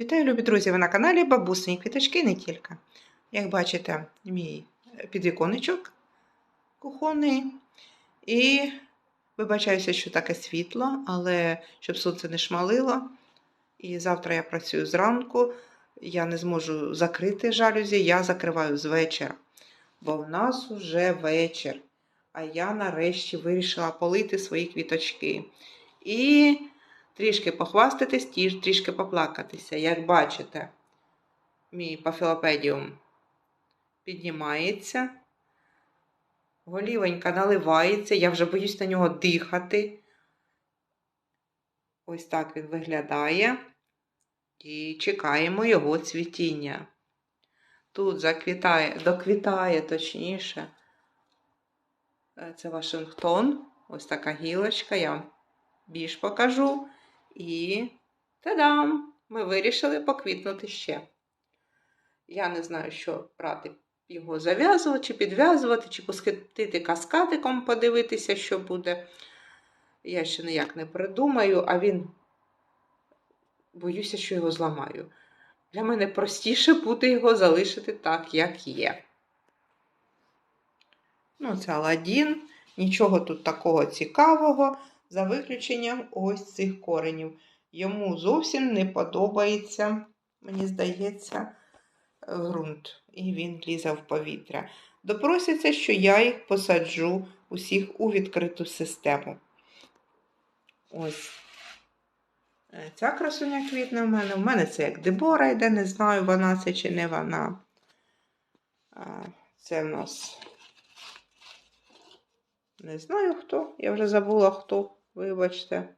Вітаю, любі друзі! Ви на каналі Бабусині Квіточки не тільки. Як бачите, мій підвіконечок кухонний. І вибачаюся, що таке світло, але щоб сонце не шмалило. І завтра я працюю зранку, я не зможу закрити жалюзі, я закриваю з вечора. Бо в нас вже вечір. А я нарешті вирішила полити свої квіточки. І трішки похвастатись, трішки поплакатися. Як бачите, мій пафілопедіум піднімається, голівонька наливається, я вже боюсь на нього дихати. Ось так він виглядає. І чекаємо його цвітіння. Тут заквітає, доквітає точніше. Е, Це Вашингтон. Ось така гілочка. Я вам більш покажу. І та-дам! Ми вирішили поквітнути ще. Я не знаю, що брати його зав'язувати, чи підв'язувати, чи поскидити каскадиком, подивитися, що буде. Я ще ніяк не придумаю, а він боюся, що його зламаю. Для мене простіше буде його залишити так, як є. Ну, це Аладдін. Нічого тут такого цікавого, за виключенням ось цих коренів. Йому зовсім не подобається, мені здається, ґрунт. І він лізе в повітря. Допросяться, що я їх посаджу усіх у відкриту систему. Ось. Е, Ця красуня квітне в мене. У мене це як Дебора йде, не знаю, вона це чи не вона. Це в нас. Не знаю хто. Я вже забула хто. Вибачте.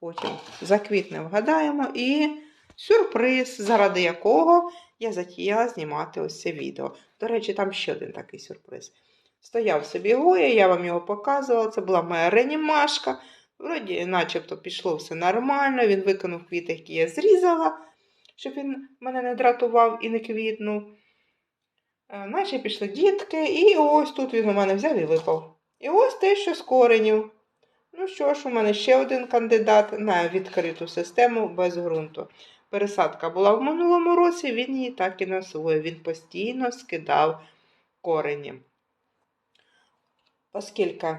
Потім заквітне вгадаємо. І сюрприз, заради якого я затіяла знімати ось це відео. До речі, там ще один такий сюрприз. Стояв собі Гоя, я вам його показувала. Це була моя ренімашка. Вроді, начебто, пішло все нормально. Він виконав квіти, які я зрізала, щоб він мене не дратував і не квітнув. Е, Наче пішли дітки, і ось тут він у мене взяв і випав. І ось те, що з коренів. Ну що ж, у мене ще один кандидат на відкриту систему без ґрунту. Пересадка була в минулому році, він її так і не освоїв. Він постійно скидав корені. Оскільки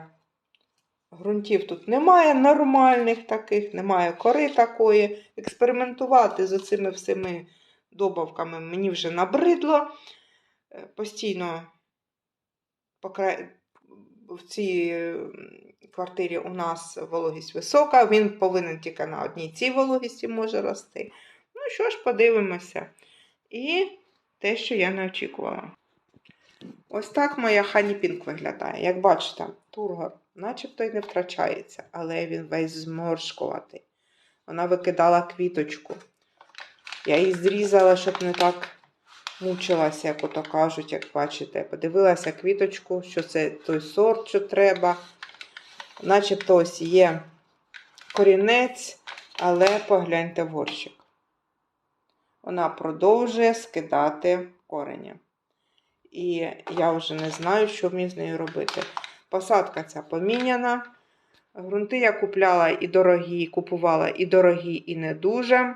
ґрунтів тут немає нормальних таких, немає кори такої. Експериментувати з оцими всіми добавками мені вже набридло. Е, Постійно в цій квартирі у нас вологість висока, він повинен тільки на одній цій вологісті може рости. Ну що ж, подивимося. І те, що я не очікувала. Ось так моя Хані Пінк виглядає. Як бачите, тургор начебто й не втрачається, але він весь зморшкуватий. Вона викидала квіточку. Я її зрізала, щоб не так мучилася, як ото кажуть, як бачите. Подивилася квіточку, що це той сорт, що треба. Начебто ось є корінець, але погляньте в горщик. Вона продовжує скидати корені. І я вже не знаю, що мені з нею робити. Посадка ця поміняна. Грунти я купляла і дорогі, купувала і дорогі, і не дуже.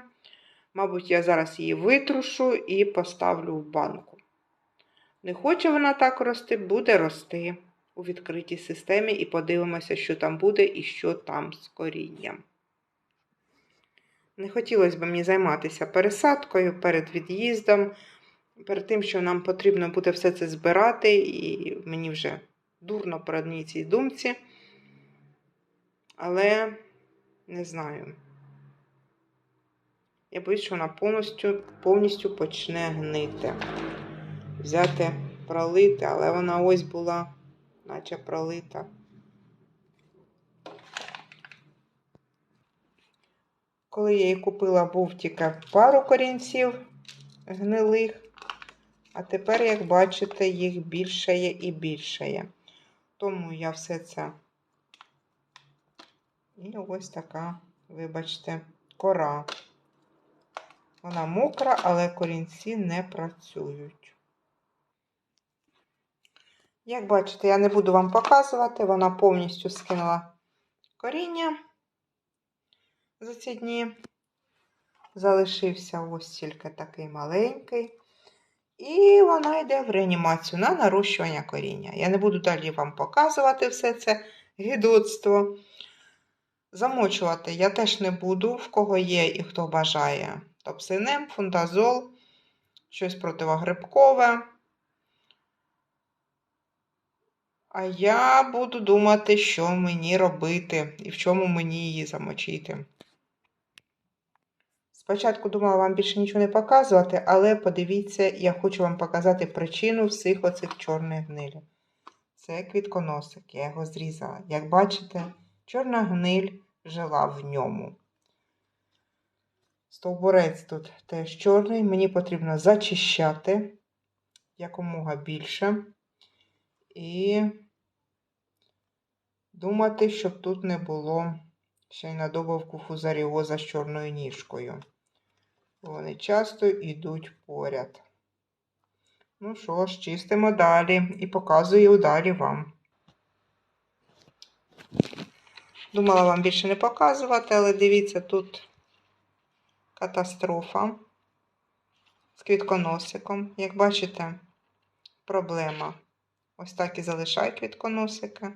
Мабуть, я зараз її витрушу і поставлю в банку. Не хоче вона так рости, буде рости у відкритій системі і подивимося, що там буде і що там з корінням. Не хотілося б мені займатися пересадкою перед від'їздом, перед тим, що нам потрібно буде все це збирати, і мені вже дурно при одній цій думці. Але не знаю. Я боюсь, що вона повністю, повністю почне гнити. Взяти, пролити, але вона ось була, наче пролита. Коли я її купила, був тільки пару корінців гнилих, а тепер, як бачите, їх більшає і більшає. Тому я все це. І ось така, вибачте, кора. Вона мокра, але корінці не працюють. Як бачите, я не буду вам показувати, вона повністю скинула коріння за ці дні. Залишився ось тільки такий маленький. І вона йде в реанімацію на нарощування коріння. Я не буду далі вам показувати все це гідоцтво. Замочувати я теж не буду, в кого є і хто бажає. Топсинем, фундазол, щось противогрибкове. А я буду думати, що мені робити і в чому мені її замочити. Спочатку думала вам більше нічого не показувати, але подивіться, я хочу вам показати причину всіх оцих чорних гнилів. Це квітконосик, я його зрізала. Як бачите, чорна гниль жила в ньому. Стовбурець тут теж чорний, мені потрібно зачищати якомога більше. І думати, щоб тут не було ще й на добавку фузаріоза з чорною ніжкою. Вони часто йдуть поряд. Ну що ж, чистимо далі і показую далі вам. Думала вам більше не показувати, але дивіться, тут катастрофа з квітконосиком. Як бачите, проблема. Ось так і залишай квітконосика.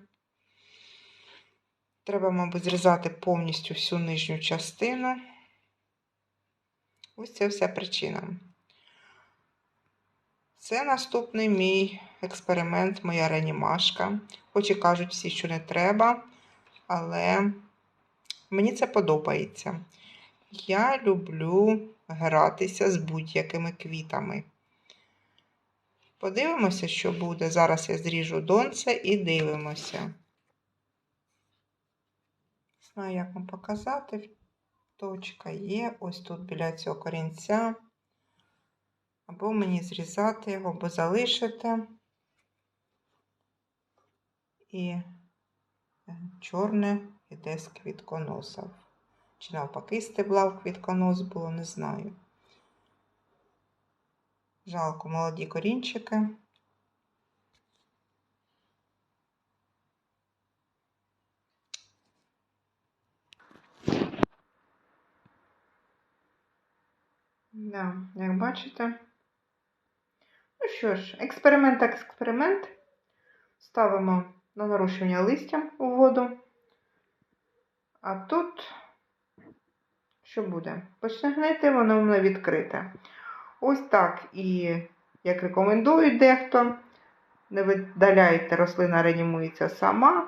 Треба, мабуть, зрізати повністю всю нижню частину. Ось це вся причина. Це наступний мій експеримент, моя реанімашка. Хоч і кажуть всі, що не треба, але мені це подобається. Я люблю гратися з будь-якими квітами. Подивимося, що буде. Зараз я зріжу донце і дивимося. Знаю, як вам показати. Точка є, ось тут біля цього корінця. Або мені зрізати його, або залишити. І чорне йде з квітконоса. Чи навпаки стебла в квітконос було, не знаю. Жалко молоді корінчики. Да, як бачите. Ну що ж, експеримент так експеримент. Ставимо на нарощування листя у воду. А тут, що буде? Почне гнити, воно в мене відкрите. Ось так і, як рекомендують дехто, не видаляйте, рослина реанімується сама.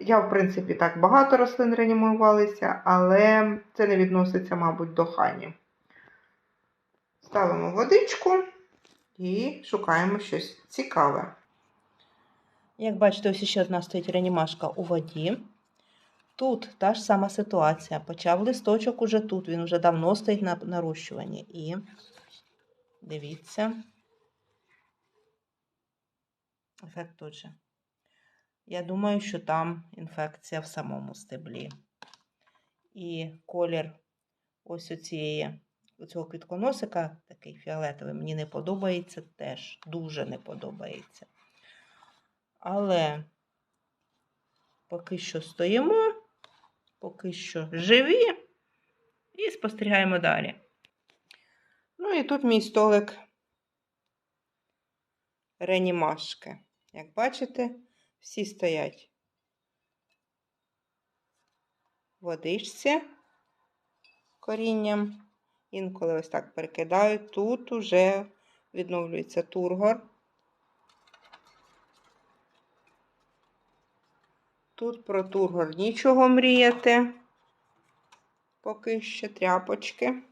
Я, в принципі, так багато рослин реанімувалися, але це не відноситься, мабуть, до хані. Ставимо водичку і шукаємо щось цікаве. Як бачите, ось ще одна стоїть реанімашка у воді. Тут та ж сама ситуація. Почав листочок уже тут, він вже давно стоїть на нарощуванні. І дивіться. Ефект тут же. Я думаю, що там інфекція в самому стеблі. І колір ось оцієї, оцього квітконосика, такий фіолетовий, мені не подобається теж, дуже не подобається. Але поки що стоїмо, поки що живі і спостерігаємо далі. Ну і тут мій столик реанімашки. Як бачите, всі стоять в водичці корінням. Інколи ось так перекидають. Тут уже відновлюється тургор. Тут про тургор нічого мріяти. Поки ще тряпочки,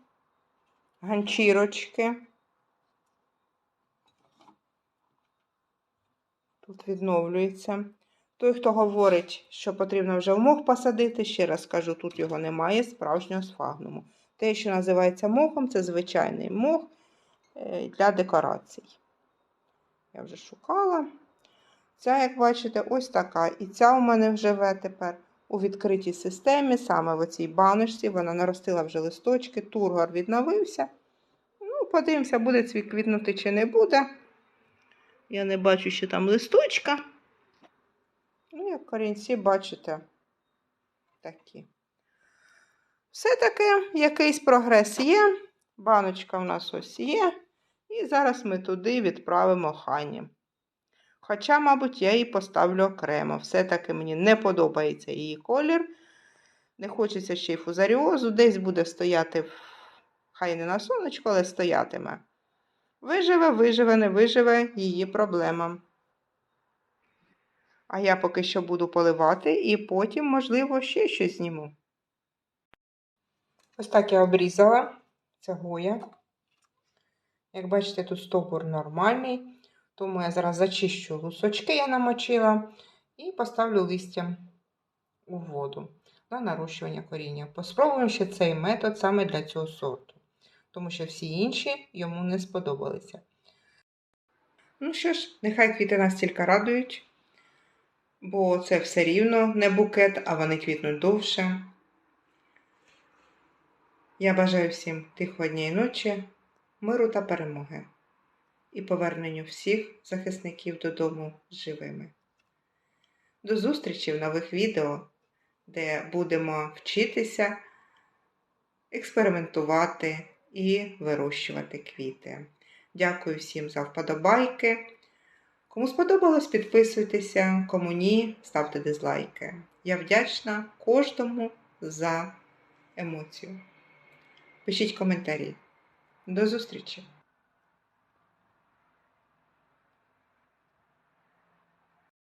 ганчірочки. Тут відновлюється. Той, хто говорить, що потрібно вже в мох посадити, ще раз кажу, тут його немає, справжнього сфагнуму. Те, що називається мохом, це звичайний мох е, для декорацій. Я вже шукала. Ця, як бачите, ось така. І ця у мене живе тепер у відкритій системі, саме в цій баночці. Вона наростила вже листочки, тургор відновився. Ну, подивимося, буде цвій квітнути чи не буде. Я не бачу, що там листочка. Ну, як корінці, бачите, такі. все-таки якийсь прогрес є. Баночка у нас ось є. І зараз ми туди відправимо Хані. Хоча, мабуть, я її поставлю окремо. Все-таки мені не подобається її колір. Не хочеться ще й фузаріозу. Десь буде стояти, хай не на сонечку, але стоятиме. Виживе, виживе, не виживе її проблема. А я поки що буду поливати і потім, можливо, ще щось зніму. Ось так я обрізала. Це гоя. Як бачите, тут стовбур нормальний, тому я зараз зачищу лусочки, я намочила, і поставлю листя у воду на нарощування коріння. Поспробуємо ще цей метод саме для цього сорту, тому що всі інші йому не сподобалися. Ну що ж, нехай квіти нас тільки радують, бо це все рівно не букет, а вони квітнуть довше. Я бажаю всім тихої дня і ночі, миру та перемоги і поверненню всіх захисників додому живими. До зустрічі в нових відео, де будемо вчитися експериментувати і вирощувати квіти. Дякую всім за вподобайки. Кому сподобалось, підписуйтеся, кому ні, ставте дизлайки. Я вдячна кожному за емоцію. Пишіть коментарі. До зустрічі!